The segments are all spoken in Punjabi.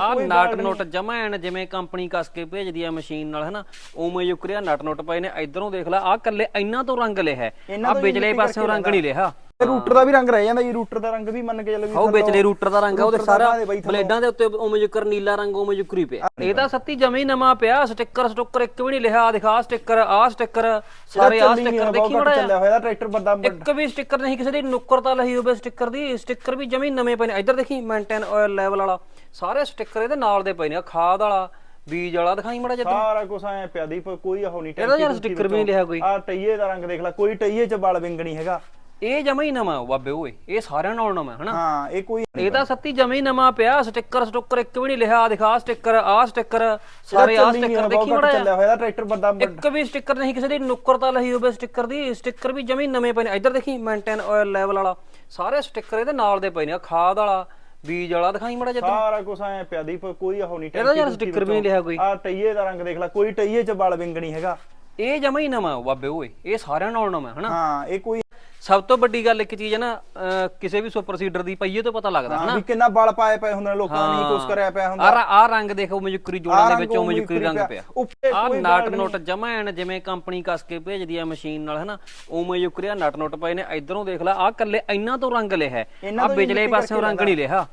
ਆ ਕੋਈ ਨਟ ਗੱਲ ਨੋਟ ਜਮਾ ਐਨ ਜਿਵੇਂ ਕੰਪਨੀ ਕਸ ਕੇ ਭੇਜਦੀ ਆ ਮਸ਼ੀਨ ਨਾਲ ਹਨਾ? ਉਵੇਂ ਯੁਕਰਿਆ ਨਟ ਨੋਟ ਪਏ ਨੇ ਇਧਰੋਂ ਦੇਖ ਲੈ ਆ ਕੱਲੇ ਇੰਨਾ ਤੋਂ ਰੰਗ ਲਿਆ ਇਹਨਾਂ ਆ ਤੋਂ ਵਿਚਲੇ ਪਾਸਿਓਂ ਕਰਕੇ ਰੰਗ ਨਹੀਂ ਲਿਆ। ਰੂਟਰ ਦਾ ਵੀ ਰੰਗ ਰਹਿ ਜਾਂਦਾ ਜੀ ਰੂਟਰ ਦਾ ਰੰਗ ਵੀ ਮੰਨ ਕੇ ਚੱਲੋ ਵੀ ਉਹ ਵਿਚਲੇ ਰੂਟਰ ਦਾ ਰੰਗ ਆ ਉਹਦੇ ਦਾ ਸਾਰਾ ਦੇ। ਬਲੇਡਾਂ ਦੇ ਉੱਤੇ ਉਵੇਂ ਯੁਕਰ ਨੀਲਾ ਰੰਗ ਉਵੇਂ ਯੁਕਰੀ ਪਿਆ। ਇਹ ਤਾਂ ਸੱਤੀ ਜਮੇ ਹੀ ਨਵਾਂ ਪਿਆ ਸਟicker ਸਟੁੱਕਰ ਇੱਕ ਵੀ ਨਹੀਂ ਲਿਆ ਆਹ ਦਿਖਾ ਸਟicker ਆ ਸਟicker ਸਾਰੇ ਆ ਸਟicker ਦੇਖੀ ਬੜਾ ਮੜਾ ਚੱਲਿਆ ਹੋਇਆ ਟਰੈਕਟਰ ਬੰਦਾ ਇੱਕ ਵੀ ਸਟicker ਨਹੀਂ ਕਿਸੇ ਦੀ ਨੁੱਕਰ ਤਾਂ ਲਹੀ ਹੋਵੇ ਸਟicker ਦੀ ਸਟicker ਵੀ ਜਮੀ ਨਵੇਂ ਪਏ ਨੇ। ਇੱਧਰ ਦੇਖੀ ਮੇਨਟੇਨ ਆਇਲ ਲੈਵਲ ਵਾਲਾ ਸਾਰੇ ਸਟicker ਇਹਦੇ ਨਾਲ ਦੇ ਪਏ ਨੇ ਆਹ ਖਾਦ ਵਾਲਾ ਬੀਜ ਵਾਲਾ ਦਿਖਾਈ ਮੜਾ ਜਿੱਦਾਂ ਸਾਰਾ ਕੁਝ ਐ ਪਿਆ ਦੀਪ ਕੋਈ ਉਹ ਨਹੀਂ ਇਹਦਾ ਯਾਰ ਸਟicker ਵੀ ਨਹੀਂ ਲਿਆ ਕੋਈ। ਆ ਟਈਏ ਦਾ ਰੰਗ ਦੇਖ ਲੈ ਕੋਈ ਟਈਏ ਚ ਬਲ ਵਿੰਗ ਨਹੀਂ ਹੈਗਾ। ਇਹ ਜਮਾ ਹੀ ਨਵਾਂ ਬਾਬੇ ਓਏ ਇਹ ਸਾਰਿਆਂ ਨਾਲ ਨਵਾਂ ਹਨਾ? ਹਾਂ ਇਹ ਕੋਈ ਇਹ ਤਾਂ ਸੱਤੀ ਜਮੇ ਹੀ ਨਵਾਂ ਪਿਆ ਸਟicker ਸਟੁੱਕਰ ਇੱਕ ਵੀ ਨਹੀਂ ਲਿਆ ਆਹ ਦਿਖਾ ਸਟicker ਆ ਸਟicker ਸਾਰੇ ਆ ਸਟicker ਦੇਖੀ ਮੜਾ ਚੱਲਿਆ ਹੋਇਆ ਟਰੈਕਟਰ ਬੰਦਾ ਇੱਕ ਵੀ ਸਟicker ਨਹੀਂ ਕਿਸੇ ਦੀ ਨੁੱਕਰ ਤਾਂ ਲਹੀ ਹੋਵੇ ਸਟicker ਦੀ ਸਟicker ਵੀ ਜਮੀ ਨਵੇਂ ਪਏ ਨੇ। ਇੱਧਰ ਦੇਖੀ ਮੇਨਟੇਨ ਆਇਲ ਲੈਵਲ ਵਾਲਾ ਸਾਰੇ ਸਟicker ਇਹਦੇ ਨਾਲ ਦੇ ਪਏ ਨੇ ਆਹ ਖਾਦ ਵਾਲਾ ਬੀਜ ਵਾਲਾ ਦਿਖਾਈ ਮੜਾ ਜਿੱਦਾਂ ਸਾਰਾ ਕੁਝ ਐ ਪਿਆ ਦੀਪ ਕੋਈ ਉਹ ਨਹੀਂ ਇਹਦਾ ਯਾਰ ਸਟicker ਵੀ ਨਹੀਂ ਕੋਈ। ਆ ਟਈਏ ਦਾ ਰੰਗ ਦੇਖ ਲੈ ਕੋਈ ਟਈਏ ਚ ਬਲ ਵਿੰਗ ਨਹੀਂ ਹੈਗਾ। ਇਹ ਜਮਾ ਹੀ ਨਵਾਂ ਬਾਬੇ ਓਏ ਇਹ ਸਾਰਿਆਂ ਨਾਲ ਨਵਾਂ ਹਨਾ? ਹਾਂ ਇਹ ਕੋਈ ਸਭ ਤੋਂ ਵੱਡੀ ਗੱਲ ਇੱਕ ਚੀਜ਼ ਹੈ ਨਾ ਅਹ ਕਿਸੇ ਵੀ ਸੁਪਰ ਸੀਡਰ ਦੀ ਪਈਏ ਤੋਂ ਪਤਾ ਲੱਗਦਾ ਹਨਾ? ਵੀ ਕਿੰਨਾ ਬਲ ਪਾਏ ਪਏ ਹੁੰਦੇ ਨੇ ਲੋਕਾਂ ਨੇ ਕੁਛ ਕਰਿਆ ਪਿਆ ਹੁੰਦਾ। ਆ ਆ ਰੰਗ ਦੇਖੋ ਮਜੁਕਰੀ ਜੋੜਾਂ ਦੇ ਵਿੱਚ ਮਜੁਕਰੀ ਰੰਗ ਪਿਆ। ਉੱਪਰ ਆ ਕੋਈ ਨਟ ਨੋਟ ਜਮਾ ਐਨ ਜਿਵੇਂ ਕੰਪਨੀ ਕਸ ਕੇ ਭੇਜਦੀ ਆ ਮਸ਼ੀਨ ਨਾਲ ਹਨਾ? ਉਵੇਂ ਯੁਕਰਿਆ ਨਟ ਨੋਟ ਪਏ ਨੇ ਇਧਰੋਂ ਦੇਖ ਲੈ ਆ ਕੱਲੇ ਇੰਨਾ ਤੋਂ ਰੰਗ ਲਿਆ ਹੈ। ਇਹਨਾਂ ਆ ਤੋਂ ਹੀ ਵਿਚਲੇ ਮਿੱਟੀ ਪਾਸਿਓਂ ਕਰਕੇ ਰੰਗ ਨਹੀਂ ਲਿਆ।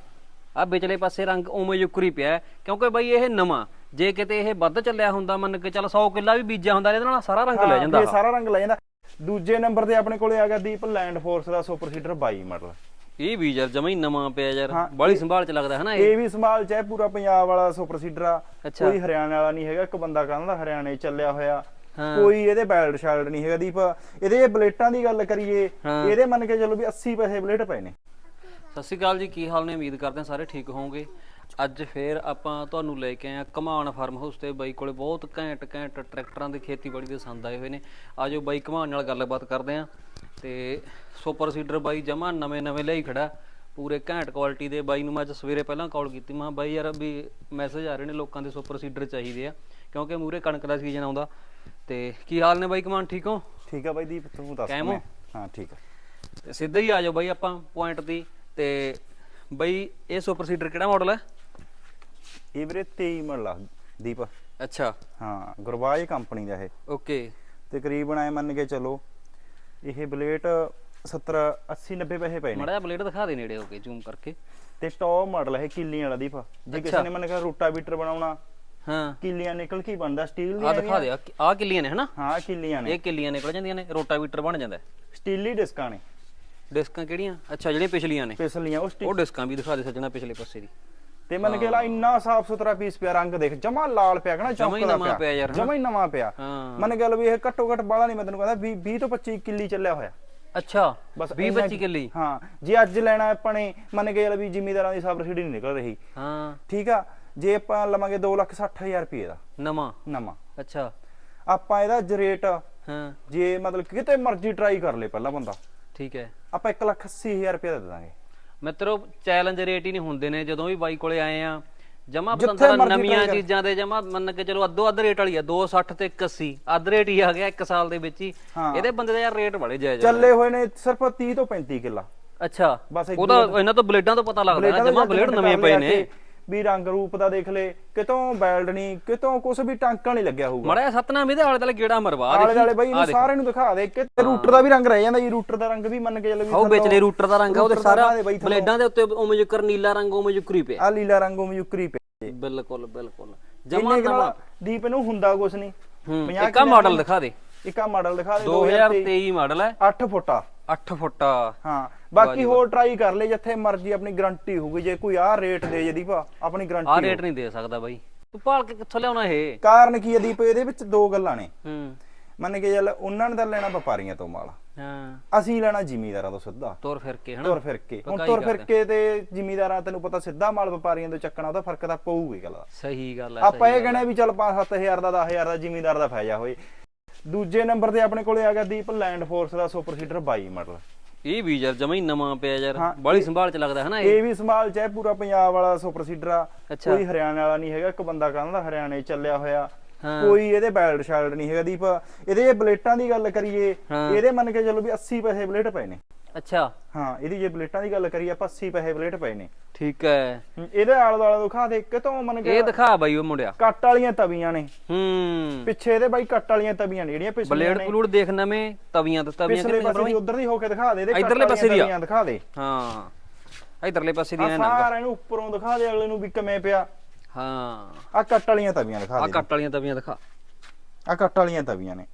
ਆ ਵਿਚਲੇ ਪਾਸੇ ਰੰਗ ਉਵੇਂ ਯੁਕਰੀ ਪਿਆ ਹੈ, ਕਿਉਂਕਿ ਬਈ ਇਹ ਨਵਾਂ ਜੇ ਕਿਤੇ ਇਹ ਵੱਧ ਚੱਲਿਆ ਹੁੰਦਾ ਮੰਨ ਕੇ ਚੱਲ 100 ਕਿੱਲਾ ਵੀ ਬੀਜਿਆ ਹੁੰਦਾ ਇਹਦੇ ਨਾਲ ਸਾਰਾ ਰੰਗ ਲੈ ਜਾਂਦਾ ਇਹ ਸਾਰਾ ਰੰਗ ਲੈ ਜਾਂਦਾ। ਦੂਜੇ ਨੰਬਰ ਤੇ ਆਪਣੇ ਕੋਲੇ ਆ ਗਿਆ ਦੀਪ ਲੈਂਡ ਫੋਰਸ ਦਾ ਸੁਪਰ ਸੀਡਰ 22 ਮਾਡਲ। ਇਹ ਵੀ ਯਾਰ ਜਮਾ ਹੀ ਨਵਾਂ ਪਿਆ ਯਾਰ। ਬੜੀ ਸੰਭਾਲ ਚ ਲੱਗਦਾ ਹਨਾ ਇਹ? ਇਹ ਵੀ ਸੰਭਾਲ ਚ ਹੈ ਪੂਰਾ ਪੰਜਾਬ ਵਾਲਾ ਸੁਪਰ ਸੀਡਰ ਆ। ਕੋਈ ਹਰਿਆਣਾ ਵਾਲਾ ਨਹੀਂ ਹੈਗਾ ਇੱਕ ਬੰਦਾ ਕਹਿੰਦਾ ਹਰਿਆਣੇ ਚੱਲਿਆ ਹੋਇਆ। ਹਾਂ। ਕੋਈ ਇਹਦੇ ਬੈਲਟ ਸ਼ੈਲਡ ਨਹੀਂ ਹੈਗਾ ਦੀਪ। ਇਹਦੇ ਬਲੇਟਾਂ ਦੀ ਗੱਲ ਕਰੀਏ ਹਾਂ। ਇਹਦੇ ਮੰਨ ਕੇ ਚੱਲੋ ਵੀ 80 ਪੈਸੇ ਬਲੇਟ ਪਏ ਨੇ। ਸਤਿ ਸ਼੍ਰੀ ਅਕਾਲ ਜੀ ਕੀ ਹਾਲ ਨੇ? ਉਮੀਦ ਕਰਦੇ ਹਾਂ ਸਾਰੇ ਠੀਕ ਹੋਵੋਗੇ। ਅੱਜ ਫੇਰ ਆਪਾਂ ਤੁਹਾਨੂੰ ਲੈ ਕੇ ਆਏ ਆ ਕਮਾਨ ਫਾਰਮ ਹਾਊਸ ਤੇ ਬਾਈ ਕੋਲੇ ਬਹੁਤ ਘੈਂਟ ਘੈਂਟ ਟਰੈਕਟਰਾਂ ਦੇ ਖੇਤੀਬਾੜੀ ਦੇ ਸੰਦ ਆਏ ਹੋਏ ਨੇ। ਆਜੋ ਬਾਈ ਕਮਾਨ ਨਾਲ ਗੱਲਬਾਤ ਕਰਦੇ ਆ ਤੇ ਸੁਪਰ ਸੀਡਰ ਬਾਈ ਜਮਾ ਨਵੇਂ ਨਵੇਂ ਲਈ ਖੜਾ। ਪੂਰੇ ਘੈਂਟ ਕੁਆਲਿਟੀ ਦੇ ਬਾਈ ਨੂੰ ਮੈਂ ਅੱਜ ਸਵੇਰੇ ਪਹਿਲਾਂ ਕਾਲ ਕੀਤੀ। ਮੈਂ ਬਾਈ ਯਾਰ ਵੀ ਮੈਸੇਜ ਆ ਰਹੇ ਨੇ ਲੋਕਾਂ ਦੇ ਸੁਪਰ ਸੀਡਰ ਚਾਹੀਦੇ ਆ ਕਿਉਂਕਿ ਮੂਰੇ ਕਣਕ ਦਾ ਸੀਜ਼ਨ ਆਉਂਦਾ। ਤੇ ਕੀ ਹਾਲ ਨੇ ਬਾਈ ਕਮਾਨ ਠੀਕ ਹੋ? ਠੀਕ ਆ ਬਾਈ ਦੀਪ ਤੂੰ ਦੱਸ ਕਾਇਮ ਹੋ? ਹਾਂ ਠੀਕ ਆ। ਸਿੱਧਾ ਹੀ ਆ ਜਾਓ ਬਾਈ ਆਪਾਂ ਪੁਆਇੰਟ ਦੀ। ਤੇ ਬਾਈ ਇਹ ਸੁਪਰ ਸੀਡਰ ਕਿਹੜਾ ਮਾਡਲ ਹੈ ਇਹ ਵੀਰੇ 23 ਮਾਡਲ ਆ ਦੀਪ। ਅੱਛਾ। ਹਾਂ ਗੁਰਬਾਜ ਕੰਪਨੀ ਦਾ ਇਹ। ਓਕੇ। ਤਕਰੀਬਨ ਐ ਮੰਨ ਕੇ ਚੱਲੋ ਇਹ ਬਲੇਟ 70 80 90 ਪੈਸੇ ਪਏ ਨੇ। ਮੜਾ ਬਲੇਡ ਦਿਖਾ ਦੇ ਨੇੜੇ ਹੋ ਕੇ ਜ਼ੂਮ ਕਰਕੇ। ਤੇ ਟੌਪ ਮਾਡਲ ਹੈ ਕਿੱਲੀਆਂ ਵਾਲਾ ਦੀਪ। ਜੇ ਕਿਸੇ ਨੇ ਮੰਨ ਕੇ ਰੋਟਾਵੀਟਰ ਬਣਾਉਣਾ ਹਾਂ। ਕਿੱਲੀਆਂ ਨਿਕਲ ਕੀ ਬਣਦਾ ਸਟੀਲ ਆ ਦੀਆਂ ਦਿਖਾ ਦੇ ਆ ਕਿੱਲੀਆਂ ਨੇ ਹਨਾ? ਹਾਂ ਕਿੱਲੀਆਂ ਨੇ। ਇਹ ਕਿੱਲੀਆਂ ਨਿਕਲ ਜਾਂਦੀਆਂ ਨੇ ਰੋਟਾਵੀਟਰ ਬਣ ਜਾਂਦਾ। ਸਟੀਲੀ ਡਿਸਕਾਂ ਨੇ। ਡਿਸਕਾਂ ਕਿਹੜੀਆਂ? ਅੱਛਾ ਜਿਹੜੀਆਂ ਪਿਛਲੀਆਂ ਨੇ। ਪਿਛਲੀਆਂ ਉਹ ਡਿਸਕਾਂ ਵੀ ਦਿਖਾ ਦੇ ਸੱਜਣਾ ਪਿਛਲੇ ਪਾਸੇ ਦੀ। ਤੇ ਮੰਨ ਕੇ ਲਾ ਇੰਨਾ ਸਾਫ਼ ਸੁਥਰਾ ਪੀਸ ਪਿਆ ਰੰਗ ਦੇਖ ਜਮਾ ਲਾਲ ਪਿਆ ਕਹਣਾ ਨਵਾਂ ਪਿਆ? ਜਮਾ ਹੀ ਨਵਾਂ ਪਿਆ। ਹਾਂ। ਮੰਨ ਕੇ ਲਾ ਵੀ ਇਹ ਘੱਟੋ ਘੱਟ ਬਾਲਾ ਨਹੀਂ ਮੈਂ ਤੈਨੂੰ ਕਹਿੰਦਾ 20 20 ਤੋਂ 25 ਕਿੱਲੀ ਚੱਲਿਆ ਹੋਇਆ। ਅੱਛਾ ਬਸ 20 ਇੰਨਾ 25 ਕਿੱਲੀ? ਹਾਂ ਜੇ ਅੱਜ ਲੈਣਾ ਆਪਾਂ ਨੇ ਮੰਨ ਕੇ ਚੱਲ ਵੀ ਜ਼ਿਮੀਦਾਰਾਂ ਦੀ ਸਬਸਿਡੀ ਨਹੀਂ ਨਿਕਲ ਰਹੀ। ਹਾਂ। ਠੀਕ ਆ? ਜੇ ਆਪਾਂ ਲਵਾਂਗੇ 260000 ਰੁਪਏ ਦਾ। ਨਵਾਂ? ਨਵਾਂ। ਅੱਛਾ। ਆਪਾਂ ਇਹਦਾ ਜ ਰੇਟ ਹਾਂ। ਜੇ ਮਤਲਬ ਕਿਤੇ ਮਰਜ਼ੀ ਟਰਾਈ ਕਰ ਲੇ ਪਹਿਲਾਂ ਬੰਦਾ। ਠੀਕ ਹੈ। ਆਪਾਂ 180000 ਰੁਪਏ ਦਾ ਦੇ ਦਾਂਗੇ। ਮਿੱਤਰੋ ਚੈਲੰਜ ਰੇਟ ਹੀ ਨਹੀਂ ਹੁੰਦੇ ਨੇ ਜਦੋਂ ਵੀ ਬਾਈ ਕੋਲੇ ਆਏ ਆ ਜਮਾ ਮਰਜ਼ੀ ਨਵੀਆਂ। ਚੀਜ਼ਾਂ ਦੇ ਜਮਾ ਮੰਨ ਕੇ ਚਲੋ ਅੱਧੋ ਅੱਧ ਰੇਟ ਵਾਲੀ ਆ 260 ਤੇ 81 ਅੱਧ ਰੇਟ ਹੀ ਆ ਗਿਆ 1 ਸਾਲ ਦੇ ਵਿੱਚ ਹੀ। ਇਹਦੇ ਬੰਦੇ ਦਾ ਯਾਰ ਰੇਟ ਬੜੇ ਜਾਇਜ਼। ਚੱਲੇ ਹੋਏ ਨੇ ਸਿਰਫ 30 ਤੋਂ 35 ਕਿੱਲਾ ਅੱਛਾ ਉਹਦਾ ਇਹਨਾਂ ਤੋਂ ਬਲੇਡਾਂ ਤੋਂ ਪਤਾ ਲੱਗਦਾ ਜਮਾ ਬਲੇਡ ਨਵੇਂ ਪਏ ਨੇ ਵੀ ਰੰਗ ਰੂਪ ਦਾ ਦੇਖ ਲੈ ਕਿਤੋਂ ਬੈਲਡ ਨਹੀਂ ਕਿਤੋਂ ਕੁਝ ਵੀ ਟਾਂਕਾ ਨਹੀਂ ਲੱਗਿਆ ਹੋਊਗਾ। ਮੜਾ ਸਤਨਾਮ ਇਹਦੇ ਆਲੇ ਦੁਆਲੇ ਗੇੜਾ ਮਰਵਾ ਆਲੇ ਦੇਖੀ ਦੁਆਲੇ ਬਾਈ ਇਹਨੂੰ। ਸਾਰਿਆਂ ਨੂੰ ਦਿਖਾ ਦੇ ਕਿ ਰੂਟਰ ਦਾ ਵੀ ਰੰਗ ਰਹਿ ਜਾਂਦਾ ਜੀ ਰੂਟਰ ਦਾ ਰੰਗ ਵੀ ਮੰਨ ਕੇ ਚੱਲ ਵੀ ਉਹ ਵਿਚਲੇ ਰੂਟਰ ਦਾ ਰੰਗ ਆ ਉਹਦੇ ਦਾ ਸਾਰਾ ਦੇ। ਬਲੇਡਾਂ ਦੇ ਉੱਤੇ ਉਵੇਂ ਜਿਕਰ ਨੀਲਾ ਰੰਗ ਉਵੇਂ ਜਿਕਰੀ ਪਿਆ। ਆ ਲੀਲਾ ਰੰਗ ਉਹ ਯੁਕਰੀ ਪਏ ਬਿਲਕੁਲ ਬਿਲਕੁਲ। ਜਮਾ ਨਾਲ ਦੀਪ ਨੂੰ ਹੁੰਦਾ ਕੁਝ ਨਹੀਂ। ਇੱਕਾ ਮਾਡਲ ਦਿਖਾ ਦੇ। ਇੱਕ ਮਾਡਲ ਦਿਖਾ ਦੇ 2023 ਮਾਡਲ ਹੈ। 8 ਫੁੱਟਾ। 8 ਫੁੱਟਾ ਹਾਂ ਬਾਕੀ ਹੋਰ ਟਰਾਈ ਕਰ ਲੈ ਜਿੱਥੇ ਮਰਜ਼ੀ ਆਪਣੀ ਗਾਰੰਟੀ ਹੋਊਗੀ ਜੇ ਕੋਈ ਆਹ ਰੇਟ ਦੇ ਜੇ ਦੀਪਾ ਆਪਣੀ ਆ ਗਾਰੰਟੀ ਰੇਟ ਨਹੀਂ ਦੇ ਸਕਦਾ ਬਾਈ। ਤੂੰ ਭਾਲ ਕੇ ਕਿੱਥੋਂ ਲਿਆਉਣਾ ਇਹ? ਕਾਰਨ ਕੀ ਹੈ ਦੀਪ ਇਹਦੇ ਵਿੱਚ ਦੋ ਗੱਲਾਂ ਨੇ। ਹੂੰ। ਮੰਨ ਕੇ ਚੱਲ ਉਹਨਾਂ ਨੇ ਤਾਂ ਲੈਣਾ ਵਪਾਰੀਆਂ ਤੋਂ ਮਾਲ। ਹਾਂ। ਅਸੀਂ ਲੈਣਾ ਜ਼ਿਮੀਦਾਰਾਂ ਤੋਂ ਸਿੱਧਾ। ਤੁਰ ਫਿਰ ਕੇ ਹਨਾ? ਤੁਰ ਫਿਰ ਕੇ। ਹੁਣ ਤੁਰ ਫਿਰ। ਕੇ ਤੇ ਜ਼ਿਮੀਦਾਰਾਂ ਤੈਨੂੰ ਪਤਾ ਸਿੱਧਾ ਮਾਲ ਵਪਾਰੀਆਂ ਤੋਂ ਚੱਕਣਾ ਉਹਦਾ ਫ਼ਰਕ ਤਾਂ ਪਊਗਾ ਗੱਲ ਦਾ। ਸਹੀ ਗੱਲ ਹੈ ਆਪਾਂ ਇਹ ਕਹਿਣਾ ਵੀ ਚੱਲ 5-7000 ਦਾ 10000 ਦਾ ਜ਼ਿਮੀਦਾਰ ਦਾ ਫਾਇਦਾ ਹੋਏ। ਦੂਜੇ ਨੰਬਰ ਤੇ ਆਪਣੇ ਕੋਲੇ ਆ ਗਿਆ ਦੀਪ ਲੈਂਡ ਫੋਰਸ ਦਾ ਸੁਪਰ ਸੀਡਰ 22 ਮਾਡਲ ਇਹ ਵੀ ਯਾਰ ਜਮਾ ਹੀ ਨਵਾਂ ਪਿਆ ਯਾਰ ਹਾਂ, ਬੜੀ ਸੰਭਾਲ ਚ ਲੱਗਦਾ ਹਨਾ ਇਹ ਇਹ ਵੀ ਸੰਭਾਲ ਚ ਹੈ ਪੂਰਾ ਪੰਜਾਬ ਵਾਲਾ ਸੁਪਰ ਸੀਡਰ ਆ। ਕੋਈ ਹਰਿਆਣਾ ਵਾਲਾ ਨਹੀਂ ਹੈਗਾ ਇੱਕ ਬੰਦਾ ਕਹਿੰਦਾ ਹਰਿਆਣੇ ਚੱਲਿਆ ਹੋਇਆ ਹਾਂ। ਕੋਈ ਇਹਦੇ ਬੈਲਟ ਸ਼ੈਲਡ ਨਹੀਂ ਹੈਗਾ ਦੀਪ ਇਹਦੇ ਬਲੇਟਾਂ ਦੀ ਗੱਲ ਕਰੀਏ ਹਾਂ। ਇਹਦੇ ਮੰਨ ਕੇ ਚੱਲੋ ਵੀ 80 ਪੈਸੇ ਬਲੇਟ ਪਏ ਨੇ ਅੱਛਾ। ਹਾਂ ਇਹਦੀ ਜੇ ਬਲੇਟਾਂ ਦੀ ਗੱਲ ਕਰੀਏ ਆਪਾਂ 80 ਪੈਸੇ ਬਲੇਟ ਪਏ ਨੇ। ਠੀਕ ਹੈ। ਇਹਦੇ ਆਲੇ ਦੁਆਲੇ ਦਿਖਾ ਦੇ ਕਿਤੋਂ ਮੰਨ ਇਹ ਕੇ ਦਿਖਾ ਬਾਈ ਉਹ ਮੁੰਡਿਆ। ਕੱਟ ਵਾਲੀਆਂ ਤਵੀਆਂ ਨੇ। ਹੂੰ। ਪਿੱਛੇ ਇਹਦੇ ਬਾਈ ਕੱਟ ਵਾਲੀਆਂ ਤਵੀਆਂ ਨੇ ਜਿਹੜੀਆਂ ਪਿਛਲੀਆਂ ਬਲੇਡ ਨੇ। ਪਲੂੜ ਦੇਖ ਨਵੇਂ ਤਵੀਆਂ ਤੇ ਤਵੀਆਂ ਪਿਛਲੇ ਪਾਸੇ ਦੀ ਉਧਰ ਦੀ ਹੋ ਕੇ ਦਿਖਾ ਦੇ ਇਹਦੇ ਇੱਧਰਲੇ ਪਾਸੇ ਦੀ ਆ। ਤਵੀਆਂ ਦਿਖਾ ਦੇ। ਹਾਂ ਇਧਰਲੇ ਪਾਸੇ ਦੀ ਆ ਨਾ ਸਾਰਾ ਇਹਨੂੰ ਉੱਪਰੋਂ ਦਿਖਾ ਦੇ ਅਗਲੇ ਨੂੰ ਵੀ ਕਿਵੇਂ ਪਿਆ। ਹਾਂ। ਆ ਕੱਟ ਵਾਲੀਆਂ ਤਵੀਆਂ ਦਿਖਾ ਆ ਦੇ। ਕੱਟ ਵਾਲੀਆਂ ਤਵੀਆਂ ਦਿਖਾ। ਆ ਕੱਟ ਵਾਲੀਆਂ ਤਵੀਆਂ ਨੇ।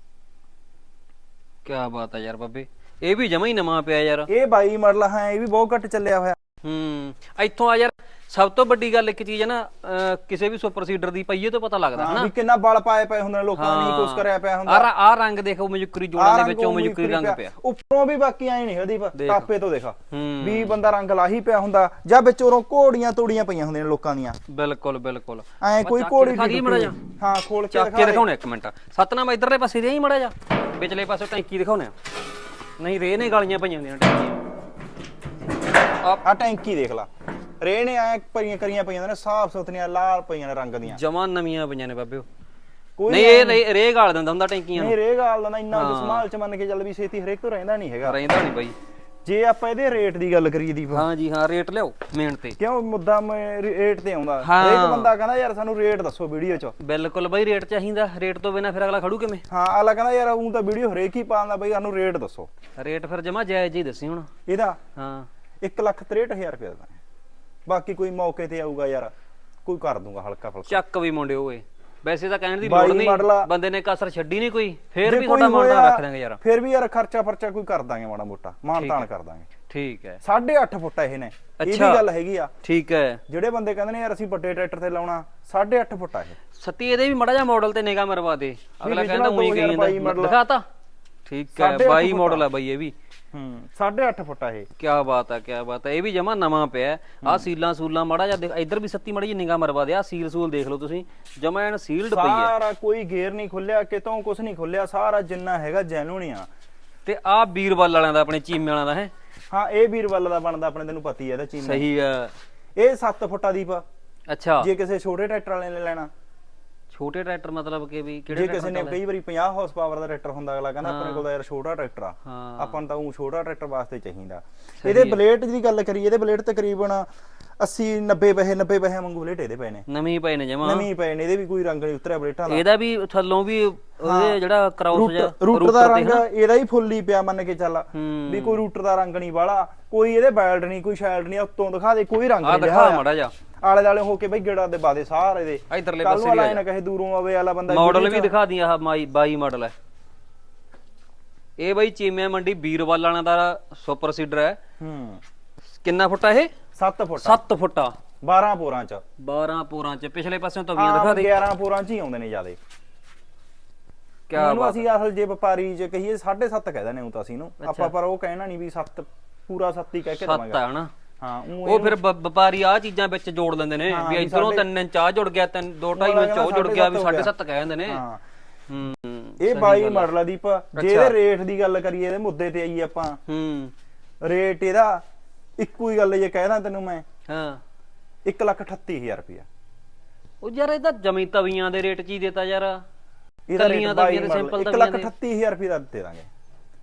ਕੀ ਬਾਤ ਹੈ ਯਾਰ ਬੱਬੇ। ਇਹ ਵੀ ਜਮਾ ਹੀ ਨਵਾਂ ਪਿਆ ਯਾਰ। ਇਹ 22 ਮਾਡਲ ਹੈ ਇਹ ਵੀ ਬਹੁਤ ਘੱਟ ਚੱਲਿਆ ਹੋਇਆ। ਹੂੰ ਇੱਥੋਂ ਆ ਯਾਰ ਸਭ ਤੋਂ ਵੱਡੀ ਗੱਲ ਇੱਕ ਚੀਜ਼ ਹੈ ਨਾ ਅਹ ਕਿਸੇ ਵੀ ਸੁਪਰ ਸੀਡਰ ਦੀ ਪਈਏ ਤੋਂ ਪਤਾ ਲੱਗਦਾ ਹਾਂ ਹਨਾ? ਵੀ ਕਿੰਨਾ ਬਲ ਪਾਏ ਪਏ ਹੁੰਦੇ ਨੇ ਲੋਕਾਂ ਨੇ ਕੁਛ ਕਰਿਆ ਪਿਆ ਹੁੰਦਾ। ਆ ਆ ਰੰਗ ਦੇਖੋ ਮਜੂਕਰੀ ਜੋੜਾਂ ਦੇ ਵਿੱਚੋਂ ਮਜੂਕਰੀ ਰੰਗ ਪਿਆ। ਉੱਪਰੋਂ ਵੀ ਬਾਕੀ ਆਏ ਨਹੀਂ ਹਦੀਪ ਕਾਪੇ ਤੋਂ ਦੇਖਾ। ਹੂੰ। ਵੀ ਬੰਦਾ ਰੰਗ ਲਾਹੀ ਪਿਆ ਹੁੰਦਾ ਜਾਂ ਵਿੱਚ ਉਰੋਂ ਘੋੜੀਆਂ ਤੋੜੀਆਂ ਪਈਆਂ ਹੁੰਦੀਆਂ ਨੇ ਲੋਕਾਂ ਦੀਆਂ। ਬਿਲਕੁਲ ਬਿਲਕੁਲ। ਐ ਕੋਈ ਚੱਕ ਕੇ ਘੋੜੀ ਦਿਖਾ ਦਈਏ ਮਾੜਾ ਜਿਹਾ। ਹਾਂ ਖੋਲ ਕੇ ਚੱਕ। ਦਿਖਾਉਣੇ ਇੱਕ ਮਿੰਟ। ਸਤਨਾਮ ਇਧਰਲੇ ਪਾਸੇ ਦੇ ਹੀ ਮੜਾ ਜਾ ਵਿਚਲੇ ਪਾਸੇ ਟੈਂਕੀ ਦਿਖਾਉਣੇ ਆ। ਨਹੀਂ ਰੇ ਨੇ ਗਾਲੀਆਂ ਪਈਆਂ ਹੁੰਦੀਆਂ ਟੈਂਕੀ ਆ ਟੈਂਕੀ ਦੇਖ ਲਾ। ਰੇ ਨੇ ਐ ਭਰੀਆਂ ਕਰੀਆਂ ਪਈਆਂ ਨੇ ਸਾਫ਼ ਸੁਥਰੀਆਂ ਲਾਲ ਪਈਆਂ ਨੇ ਰੰਗ ਦੀਆਂ। ਜਮਾਂ ਨਵੀਆਂ ਪਈਆਂ ਨੇ ਬਾਬੇ ਉਹ। ਕੋਈ ਨਹੀਂ ਇਹ ਰੇ- ਰੇ ਗਾਲ ਦਿੰਦਾ ਹੁੰਦਾ ਟੈਂਕੀਆਂ ਨੂੰ। ਨਹੀਂ ਰੇ ਗਾਲ ਦਾ ਨਾ ਇੰਨਾ ਕੁ ਸੰਭਾਲ ਚ ਮੰਨ ਕੇ ਚੱਲ ਵੀ ਛੇਤੀ ਹਰੇਕ ਤੋਂ ਰਹਿੰਦਾ ਨਹੀਂ ਹੈਗਾ। ਰਹਿੰਦਾ ਨਹੀਂ ਬਾਈ। ਜੇ ਆਪਾਂ ਇਹਦੇ ਰੇਟ ਦੀ ਗੱਲ ਕਰੀਏ ਦੀਪ। ਹਾਂ ਜੀ ਹਾਂ ਰੇਟ ਲਿਆਓ ਮੇਨ ਤੇ। ਕਿਉਂ ਮੁੱਦਾ ਮੈਂ ਰੇਟ ਤੇ ਆਉਂਦਾ। ਹਰੇਕ ਬੰਦਾ ਕਹਿੰਦਾ ਯਾਰ ਸਾਨੂੰ ਰੇਟ ਦੱਸੋ ਵੀਡੀਓ 'ਚ। ਬਿਲਕੁਲ ਬਾਈ ਰੇਟ ਚਾਹੀਦਾ। ਰੇਟ ਤੋਂ ਬਿਨਾ ਫਿਰ ਅਗਲਾ ਖੜੂ ਕਿਵੇਂ? ਹਾਂ ਅਗਲਾ ਕਹਿੰਦਾ ਯਾਰ ਉਹ ਤਾਂ ਵੀਡੀਓ ਹਰੇਕ ਹੀ ਪਾਉਂਦਾ ਬਈ ਸਾਨੂੰ ਰੇਟ ਦੱਸੋ। ਰੇਟ ਫਿਰ ਜਮਾ ਜਾਇਜ਼ ਹੀ ਦੱਸੀ ਹੁਣ। ਇਹਦਾ? ਹਾਂ। 163000 ਰੁਪਏ ਦਾ। ਬਾਕੀ ਕੋਈ ਮੌਕੇ ਤੇ ਆਊਗਾ ਯਾਰ ਕੋਈ ਕਰ ਦੂੰਗਾ ਹਲਕਾ ਫੁਲਕਾ। ਚੱਕ ਵੀ ਮੁੰਡੇ ਓਏ। ਵੈਸੇ ਤਾਂ ਕਹਿਣ ਦੀ ਬਾਈ ਲੋੜ ਨਹੀਂ ਮਾਡਲ ਆ। ਬੰਦੇ ਨੇ ਕਸਰ ਛੱਡੀ ਨਹੀਂ ਕੋਈ ਫੇਰ ਜੇ ਵੀ ਕੋਈ ਤੁਹਾਡਾ ਮਾਨਦਾਨ ਹੋਇਆ, ਰੱਖ ਦਾਂਗੇ ਯਾਰ। ਫਿਰ ਵੀ ਯਾਰ ਖਰਚਾ ਫਰਚਾ ਕੋਈ ਕਰ ਦਾਂਗੇ ਮਾੜਾ ਮੋਟਾ ਮਾਨ ਤਾਨ ਕਰ ਦਾਂਗੇ। ਠੀਕ ਹੈ। 8.5 ਫੁੱਟ ਇਹ ਨੇ ਇਹ ਵੀ ਅੱਛਾ। ਗੱਲ ਹੈਗੀ ਆ। ਠੀਕ ਹੈ। ਜਿਹੜੇ ਬੰਦੇ ਕਹਿੰਦੇ ਨੇ ਯਾਰ ਅਸੀਂ ਵੱਡੇ ਟਰੈਕਟਰ ਤੇ ਲਾਉਣਾ 8.5 ਫੁੱਟ ਆ ਇਹ। ਸੱਤੀ ਇਹਦੇ ਵੀ ਮੜਾ ਜਾ ਮਾਡਲ ਤੇ ਨਿਗਾਹ ਮਰਵਾ ਦੇ। ਅਗਲਾ ਕਹਿੰਦਾ ਉਹੀ ਕਹੀ 2022 ਜਾਂਦਾ। model ਆ। ਦਿਖਾਤਾ ਠੀਕ ਹੈ ਸਾਢੇ ਅੱਠ 22 ਫੁੱਟ ਮਾਡਲ ਹੈ ਬਾਈ ਇਹ ਵੀ। ਹੂੰ 8.5 ਫੁੱਟ ਆ ਇਹ। ਕੀ ਬਾਤ ਹੈ ਕੀ ਬਾਤ ਹੈ ਇਹ ਵੀ ਜਮਾ ਨਵਾਂ ਪਿਆ ਆ ਸੀਲਾਂ ਸੂਲਾਂ ਮੜਾ ਜਾ ਦੇਖ ਇੱਧਰ ਵੀ ਸੱਤੀ ਮੜੀ ਜੀ ਨਿਗਾਹ ਮਰਵਾ ਦੇ ਆ ਸੀਲ ਸੂਲ ਦੇਖ ਲਓ ਤੁਸੀਂ। ਜਮਾ ਐਨ ਸੀਲਡ ਪਈ ਹੈ। ਸਾਰਾ ਕੋਈ ਗੇਅਰ ਨਹੀਂ ਖੁੱਲਿਆ ਕਿਤੋਂ ਕੁਝ ਨਹੀਂ ਖੁੱਲਿਆ ਸਾਰਾ ਜਿੰਨਾ ਹੈਗਾ ਜੈਨੂਨ ਆ। ਤੇ ਆ ਵੀਰਵਾਲ ਵਾਲਿਆਂ ਦਾ ਆਪਣੇ ਚੀਮੇ ਵਾਲਿਆਂ ਦਾ ਹੈ? ਹਾਂ ਇਹ ਵੀਰਵੱਲ ਦਾ ਬਣਦਾ ਆਪਣੇ ਤੈਨੂੰ ਪਤੀ ਹੈ ਇਹਦਾ ਚੀਨ ਸਹੀ ਹੈ ਇਹ 7 ਫੁੱਟਾ ਦੀਪ। ਆ। ਅੱਛਾ। ਜੇ ਕਿਸੇ ਛੋਟੇ ਟਰੈਕਟਰ ਵਾਲੇ ਨੇ ਲੈਣਾ। ਛੋਟੇ ਟਰੈਕਟਰ ਮਤਲਬ ਕਿ ਵੀ ਕਿਹੜੇ ਜੇ ਕਿਸੇ ਨੇ ਕਈ ਵਾਰੀ 50 ਹਾਰਸ ਪਾਵਰ ਦਾ ਟਰੈਕਟਰ ਹੁੰਦਾ ਅਗਲਾ ਕਹਿੰਦਾ ਆਪਣੇ ਕੋਲ ਤਾਂ ਯਾਰ ਛੋਟਾ ਟਰੈਕਟਰ ਆ। ਆਪਾਂ ਨੂੰ ਤਾਂ ਉਹ ਛੋਟਾ ਟਰੈਕਟਰ ਵਾਸਤੇ ਚਾਹੀਦਾ। ਇਹਦੇ ਬਲੇਡ ਦੀ ਗੱਲ ਕਰੀਏ ਇਹਦੇ ਬਲੇਡ ਤਕਰੀਬਨ 80 90 ਪੈਸੇ 90 ਪੈਸੇ ਵਾਂਗੂ ਬਲੇਡ ਇਹਦੇ ਪਏ ਨੇ। ਨਵੇਂ ਪਏ ਨੇ ਜਮਾ। ਨਵੀਂ ਪਏ ਨੇ ਇਹਦੇ ਵੀ ਕੋਈ ਰੰਗ ਨਹੀਂ ਉਤਰਿਆ ਬਲੇਟਾਂ ਦਾ। ਇਹਦਾ ਵੀ ਥੱਲੋਂ ਵੀ ਉਹਦੇ ਜਿਹੜਾ ਕਰਾਉਸ ਜਿਹਾ ਰੂਟ ਦਾ ਰੰਗ ਇਹਦਾ ਹੀ ਫੁੱਲ ਪਿਆ ਮੰਨ ਕੇ ਚੱਲ। ਵੀ ਕੋਈ ਰੂਟਰ ਦਾ ਰੰਗ ਨਹੀਂ ਵਾਲਾ ਕੋਈ ਇਹਦੇ ਬੈਲਟ ਨਹੀਂ ਕੋਈ ਸ਼ੈਲਡ ਨਹੀਂ ਉੱਤੋਂ ਦਿਖਾ ਦੇ ਕੋਈ ਰੰਗ ਆ ਨਹੀਂ ਦਿਖਾ ਮੜਾ ਜਾ ਆਲੇ ਦਾਲੇ ਹੋ ਕੇ ਬਈ ਗੇੜਾ ਦੇ ਬਾਦੇ ਸਾਰੇ ਦੇ। ਇਧਰਲੇ ਕੱਲ ਪਾਸੇ ਵਾਲਾ ਵੀ ਇਹ ਨਾ ਕਹੇ ਦੂਰੋਂ ਆਵੇ ਵਾਲਾ ਬੰਦਾ ਮਾਡਲ ਵੀ ਦਿਖਾ ਦੀ ਆਹ ਮਾਈ 22 ਮਾਡਲ ਹੈ ਇਹ ਬਈ ਚੀਮਿਆ ਮੰਡੀ ਵਾਲਿਆਂ ਦਾ ਸੁਪਰ ਸੀਡਰ ਹੈ ਹੂੰ। ਕਿੰਨਾ ਫੁੱਟ ਆ ਇਹ? 7 ਫੁੱਟ 7 ਫੁੱਟਾ 12 ਪੋਰਾਂ ਚ। 12 ਪੋਰਾਂ ਚ। ਪਿਛਲੇ ਪਾਸਿਓਂ ਤਵੀਆਂ ਦਿਖਾ ਆਮ ਦੇ। 11 ਪੋਰਾਂ ਚ ਹੀ ਆਉਂਦੇ ਨੇ ਜਿਆਦੇ। ਕਿਆ ਉਹਨੂੰ ਅਸੀਂ ਅਸਲ ਜੇ ਵਪਾਰੀ ਚ ਕਹੀਏ 7.5 ਕਹਿ ਦਿੰਦੇ ਹਾਂ ਤਾਂ ਅਸੀਂ ਨੂੰ। ਆਪਾਂ ਪਰ ਉਹ ਕਹਿਣਾ ਨਹੀਂ ਵੀ 7 ਪੂਰਾ 7 ਹੀ ਕਹਿ ਕੇ ਸੱਤ ਦਵਾਂਗੇ। ਹੈ ਹਨਾ। ਹਾਂ ਉਹ ਫਿਰ ਵਪਾਰੀ ਆ ਚੀਜ਼ਾਂ ਵਿੱਚ ਜੋੜ ਲੈਂਦੇ ਨੇ ਵੀ ਇਧਰੋਂ ਸਾਡੇ- 3 ਇੰਚ ਆ ਜੁੜ ਗਿਆ 3 2 2.5 ਇੰਚ ਉਹ ਜੁੜ ਗਿਆ ਵੀ 7.5 ਕਹਿ ਦਿੰਦੇ ਨੇ। ਹਾਂ। ਹੂੰ ਇਹ 22 ਮਾਡਲ ਆ। ਦੀਪ ਜੇ ਇਹਦੇ ਰੇਟ ਦੀ ਗੱਲ ਕਰੀਏ ਇਹਦੇ ਮੁੱਦੇ ਤੇ ਆਈਏ ਆਪਾਂ। ਹੂੰ। ਰੇਟ ਇਹਦਾ ਇੱਕੋ ਹੀ ਗੱਲ ਜੇ ਕਹਿਦਾ ਤੈਨੂੰ ਮੈਂ। ਹਾਂ। 138000 ਰੁਪਇਆ। ਉਹ ਯਾਰ ਇਹ ਤਾਂ ਜਮੀ ਤਵੀਆਂ ਦੇ ਰੇਟ 'ਚ ਹੀ ਦੇਤਾ ਯਾਰ। ਇਹਦਾ ਰੇਟ ਕੱਲੀਆਂ 22 ਤਵੀਆਂ ਦੇ ਸਿੰਪਲ ਤਵੀਆਂ ਦੇ। 138000 ਰੁਪਏ ਦਾ ਦੇ ਦਾਂਗੇ।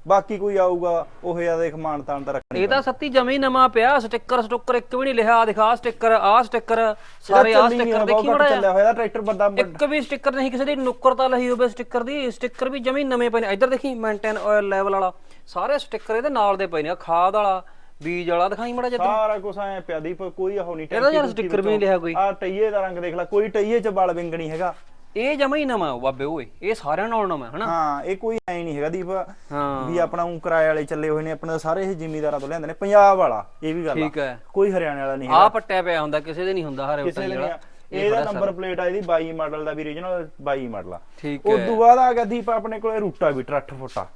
ਬਾਕੀ ਕੋਈ ਆਊਗਾ ਉਹ ਜ਼ਿਆਦਾ ਦੇਖ ਮਾਨ ਤਾਨ ਤਾਂ ਰੱਖਣੀ ਇਹ ਤਾਂ ਸੱਤੀ ਜਮੀ ਨਵਾਂ ਪਿਆ ਸਟicker ਸਟੁੱਕਰ ਇੱਕ ਵੀ ਨਹੀਂ ਲਿਖਿਆ ਦਿਖਾ ਸਟicker ਆਹ ਸਟicker ਸਾਰੇ ਆਹ ਸਟicker ਦੇਖੀ ਮੜਾ ਚੱਲਿਆ ਹੋਇਆ ਟਰੈਕਟਰ ਬੰਦਾ ਇੱਕ ਵੀ ਸਟicker ਨਹੀਂ ਕਿਸੇ ਦੀ ਨੁੱਕਰ ਤਾਂ ਲਹੀ ਹੋਵੇ ਸਟicker ਦੀ ਸਟicker ਵੀ ਜਮੀ ਨਵੇਂ ਪਏ ਨੇ। ਇੱਧਰ ਦੇਖੀ ਮੇਨਟੇਨ ਆਇਲ ਲੈਵਲ ਵਾਲਾ ਸਾਰੇ ਸਟicker ਇਹਦੇ ਨਾਲ ਦੇ ਪਏ ਨੇ ਖਾਦ ਵਾਲਾ ਬੀਜ ਵਾਲਾ ਦਿਖਾਈ ਮੜਾ ਜਿੱਦ। ਸਾਰਾ ਕੁਝ ਐ ਪਿਆ ਦੀਪ ਕੋਈ ਉਹ ਨਹੀਂ ਇਹਦਾ ਯਾਰ ਸਟicker ਵੀ ਨਹੀਂ ਲਿਖਿਆ ਕੋਈ। ਆ ਟਈਏ ਦਾ ਰੰਗ ਦੇਖ ਲੈ ਕੋਈ ਟਈਏ ਚ ਬਲ ਵਿੰਗ ਨਹੀਂ ਹੈਗਾ। ਇਹ ਜਮਾ ਹੀ ਨਵਾਂ ਬਾਬੇ ਓਏ ਇਹ ਸਾਰਿਆਂ ਨਾਲ ਨਵਾਂ ਹਨਾ? ਹਾਂ ਇਹ ਕੋਈ ਐ ਨਹੀਂ ਹੈਗਾ ਦੀਪ ਹਾਂ। ਵੀ ਆਪਣਾ ਉਹ ਕਿਰਾਏ ਵਾਲੇ ਚੱਲੇ ਹੋਏ ਨੇ ਆਪਣੇ ਸਾਰੇ ਇਹ ਜ਼ਿਮੀਦਾਰਾਂ ਤੋਂ ਲਿਆਂਦੇ ਨੇ ਪੰਜਾਬ ਵਾਲਾ ਇਹ ਵੀ ਗੱਲ ਠੀਕ ਹੈ। ਕੋਈ ਹਰਿਆਣੇ ਵਾਲਾ ਨਹੀਂ ਆ ਪੱਟਿਆ ਪਿਆ ਹੁੰਦਾ ਕਿਸੇ ਦੇ ਨਹੀਂ ਹੁੰਦਾ ਹਰੇ ਕਿਸੇ ਨਹੀਂ ਇਹਦਾ ਨੰਬਰ ਪਲੇਟ ਆ ਇਹਦੀ 22 ਮਾਡਲ ਦਾ ਵੀ ਰੀਜਨਲ 22 ਮਾਡਲ ਆ। ਠੀਕ ਉਸ ਹੈ। ਤੋਂ ਬਾਅਦ ਆ ਗਿਆ ਦੀਪ ਆਪਣੇ ਕੋਲੇ ਰੂਟਾ ਵੀ 8 ਫੁੱਟਾ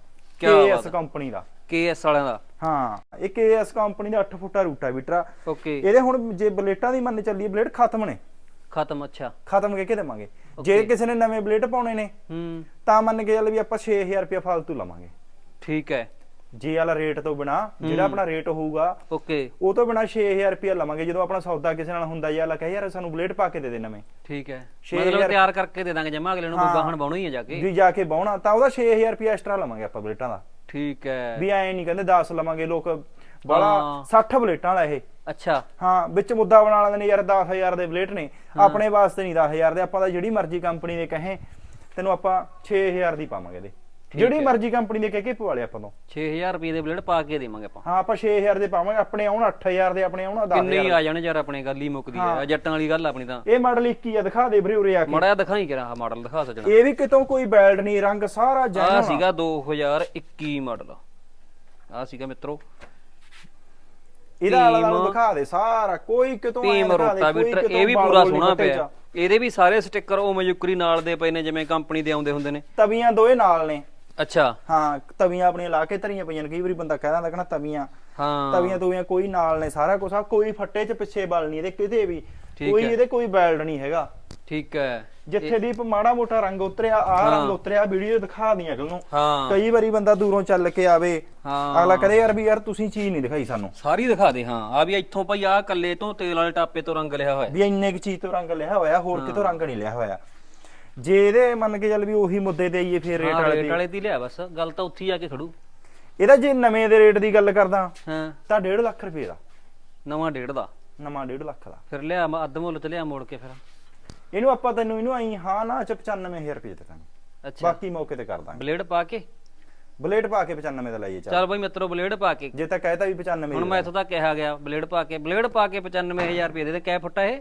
ਕੇਐਸ ਕੰਪਨੀ ਦਾ। ਕੇਐਸ ਵਾਲਿਆਂ ਦਾ। ਹਾਂ ਇਹ ਕੇਐਸ ਕੰਪਨੀ ਦਾ 8 ਫੁੱਟਾ ਰੂਟਾ ਵੀਟਰਾ ਓਕੇ। ਇਹਦੇ ਹੁਣ ਜੇ ਬਲੇਟਾਂ ਦੀ ਮੰਨ ਚੱਲੀਏ ਬਲੇਡ ਖਤਮ ਨੇ। ਖਤਮ ਅੱਛਾ। ਖਤਮ ਕੇ ਕੇ ਦੇਵਾਂਗੇ। ਜੇ ਕਿਸੇ ਨੇ ਨਵੇਂ ਬਲੇਡ ਪਾਉਣੇ ਨੇ ਹੂੰ। ਤਾਂ ਮੰਨ ਕੇ ਚੱਲ ਵੀ ਆਪਾਂ 6000 ਰੁਪਏ ਫालतू ਲਵਾਂਗੇ। ਠੀਕ ਹੈ। ਜੇ ਵਾਲਾ ਰੇਟ ਤੋਂ ਬਿਨਾ ਜਿਹੜਾ ਆਪਣਾ ਰੇਟ ਹੋਊਗਾ ਓਕੇ ਉਹ ਤੋਂ ਬਿਨਾ 6000 ਰੁਪਏ ਲਵਾਂਗੇ। ਜਦੋਂ ਆਪਣਾ ਸੌਦਾ ਕਿਸੇ ਨਾਲ ਹੁੰਦਾ ਜਾਂ ਲਾ ਕਹੇ ਯਾਰ ਸਾਨੂੰ ਬਲੇਡ ਪਾ ਕੇ ਦੇ ਦੇ ਨਵੇਂ। ਠੀਕ ਹੈ। ਮਤਲਬ ਤਿਆਰ ਕਰਕੇ ਦੇ ਦਾਂਗੇ ਜਮਾ ਅਗਲੇ ਨੂੰ ਕੋਈ ਵਾਹਣ ਬਾਉਣਾ ਹੀ ਹੈ ਜਾ ਕੇ। ਜੀ ਜਾ ਕੇ ਬਾਉਣਾ ਤਾਂ ਉਹਦਾ 6000 ਰੁਪਏ ਐਕਸਟਰਾ ਲਵਾਂਗੇ ਆਪਾਂ ਬਲੇਟਾਂ ਦਾ। ਠੀਕ ਹੈ। ਵੀ ਐ ਨਹੀਂ ਕਹਿੰਦੇ 10 ਲਵਾਂਗੇ ਲੋਕ ਬੜਾ ਹਾਂ। 60 ਬਲੇਟਾਂ ਵਾਲਾ ਇਹ। ਅੱਛਾ। ਹਾਂ ਵਿੱਚ ਮੁੱਦਾ ਬਣਾ ਲੈਂਦੇ ਨੇ ਯਾਰ 10000 ਦੇ ਬਲੇਟ ਨੇ। ਆਪਣੇ ਵਾਸਤੇ ਨਹੀਂ 10000 ਦੇ ਆਪਾਂ ਤਾਂ ਜਿਹੜੀ ਮਰਜ਼ੀ ਕੰਪਨੀ ਦੇ ਕਹੇ ਤੈਨੂੰ ਆਪਾਂ 6000 ਦੀ ਪਾਵਾਂਗੇ ਇਹਦੇ। ਜਿਹੜੀ ਮਰਜ਼ੀ ਕੰਪਨੀ ਦੇ ਕਹਿ ਕੇ ਪਵਾ ਲਿਆ ਆਪਾਂ ਤੋਂ 6000 ਰੁਪਏ ਦੇ ਬਲੇਡ ਪਾ ਕੇ ਦੇਵਾਂਗੇ ਆਪਾਂ। ਹਾਂ ਆਪਾਂ 6000 ਦੇ ਪਾਵਾਂਗੇ ਆਪਣੇ ਆਉਣ 8000 ਦੇ ਆਪਣੇ ਆਉਣ 10000 ਕਿੰਨੇ ਆ ਜਾਣ ਯਾਰ ਆਪਣੇ ਗੱਲ ਹੀ ਮੁੱਕਦੀ ਹੈ। ਜੱਟਾਂ ਵਾਲੀ ਗੱਲ ਆਪਣੀ ਤਾਂ। ਇਹ ਮਾਡਲ 21 ਆ ਦਿਖਾ ਦੇ ਵੀਰੇ ਉਰੇ ਆ ਕੇ। ਮੜਾ ਦਿਖਾਈ ਕਿਰਾ ਮਾਡਲ ਦਿਖਾ ਸਜਣਾ। ਇਹ ਵੀ ਕਿਤੋਂ ਕੋਈ ਬੈਲਟ ਨਹੀਂ ਰੰਗ ਸਾਰਾ ਆ। ਜੈਨੂਨ ਸੀਗਾ 2021 ਮਾਡਲ। ਆ ਸੀਗਾ ਮਿੱਤਰੋ ਇਹਦਾ ਵਾਲਾ ਟੀਮ- ਨੂੰ ਦਿਖਾ ਦੇ ਸਾਰਾ ਕੋਈ ਕਿਤੋਂ ਟੀਮ ਰੋਟਾਵੀਟਰ ਇਹ ਵੀ ਪੂਰਾ ਸੋਹਣਾ ਪਿਆ। ਇਹਦੇ ਵੀ ਸਾਰੇ ਸਟicker ਉਹ ਮਯੁਕਰੀ ਨਾਲ ਦੇ ਪਏ ਨੇ ਜਿਵੇਂ ਕੰਪਨੀ ਦੇ ਆਉਂਦੇ ਹੁੰਦੇ ਨੇ। ਤਵੀਆਂ ਦੋਏ ਨਾਲ ਨੇ। ਅੱਛਾ। ਹਾਂ ਤਵੀਆਂ ਆਪਣੀਆਂ ਲਾ ਕੇ ਧਰੀਆਂ ਪਈਆਂ ਨੇ ਕਈ ਵਾਰੀ ਬੰਦਾ ਕਹਿ ਦਿੰਦਾ ਕਹਿੰਦਾ ਤਵੀਆਂ। ਹਾਂ। ਤਵੀਆਂ ਤਵੀਆਂ ਕੋਈ ਨਾਲ ਨੇ ਸਾਰਾ ਕੁਝ ਆ ਕੋਈ ਫੱਟੇ 'ਚ ਪਿੱਛੇ ਬਲ ਨਹੀਂ ਇਹਦੇ ਕਿਤੇ ਵੀ। ਕੋਈ। ਇਹਦੇ ਕੋਈ ਬੈਲਟ ਨਹੀਂ ਹੈਗਾ। ਠੀਕ ਹੈ। ਜਿੱਥੇ ਦੀ ਮਾੜਾ ਮੋਟਾ ਰੰਗ ਉਤਰਿਆ ਆ ਰੰਗ ਉਤਰਿਆ ਵੀਡੀਓ ਦਿਖਾ ਦੀਆਂ ਹਾਂ। ਕਈ ਵਾਰੀ ਬੰਦਾ ਦੂਰੋਂ ਚੱਲ ਕੇ ਆਵੇ ਹਾਂ। ਅਗਲਾ ਕਹੇ ਯਾਰ ਵੀ ਯਾਰ ਤੁਸੀਂ ਚੀਜ਼ ਨਹੀਂ ਦਿਖਾਈ ਸਾਨੂੰ। ਸਾਰੀ ਦਿਖਾ ਦੇ ਹਾਂ। ਆ ਵੀ ਇੱਥੋਂ ਭਾਈ ਆ ਕੱਲੇ ਤੋਂ ਤੇਲ ਵਾਲੇ ਟਾਪੇ ਤੋਂ ਰੰਗ ਲਿਆ ਹੋਇਆ। ਵੀ ਇੰਨੇ ਕੁ ਚੀਜ਼ ਤੋਂ ਰੰਗ ਲਿਆ ਹੋਇਆ ਹੋਰ ਕਿਤੋਂ ਰੰਗ ਨਹੀਂ ਲਿਆ ਹੋਇਆ। ਜੇ ਇਹਦੇ ਮੰਨ ਕੇ ਚੱਲ ਵੀ ਉਹੀ ਮੁੱਦੇ ਤੇ ਆਈਏ ਫਿਰ ਰੇਟ ਵਾਲੇ ਰੇਟ ਵਾਲੇ ਦੀ ਲਿਆ ਬਸ। ਗੱਲ ਤਾਂ ਉੱਥੇ ਆ ਕੇ ਖੜੂ। ਇਹਦਾ ਜੇ ਨਵੇਂ ਦੇ ਰੇਟ ਦੀ ਗੱਲ ਕਰਦਾ ਹਾਂ। ਤਾਂ 1.5 ਲੱਖ ਰੁਪਏ ਦਾ। ਨਵਾਂ ਡੇਢ ਦਾ। ਨਵਾਂ 1.5 ਲੱਖ ਦਾ। ਫਿਰ ਲਿਆ ਅੱਧ ਮੁੱਲ ਤੇ ਲਿਆ ਮੋੜ ਕੇ ਫਿਰ। ਇਹਨੂੰ ਆਪਾਂ ਤੈਨੂੰ ਇਹਨੂੰ ਆਈ ਹਾਂ ਨਾ ਚ 95000 ਰੁਪਏ ਦੇ ਦਾਂਗੇ। ਅੱਛਾ। ਬਾਕੀ ਮੌਕੇ ਤੇ ਕਰ ਦਾਂਗੇ। ਬਲੇਡ ਪਾ ਕੇ? ਬਲੇਡ ਪਾ ਕੇ 95 ਦਾ ਲਾਈਏ ਚੱਲ। ਚੱਲ ਭਾਈ ਮਿੱਤਰੋ ਬਲੇਡ ਪਾ ਕੇ। ਜੇ ਤਾਂ ਕਹਿਤਾ ਵੀ 95 ਹੁਣ ਮੈਂ ਇੱਥੋਂ ਤੱਕ ਕਿਹਾ ਗਿਆ ਬਲੇਡ ਪਾ ਕੇ ਬਲੇਡ ਪਾ ਕੇ 95000 ਰੁਪਏ ਦੇ ਦੇ। ਕੈ ਫੁੱਟਾ ਇਹ?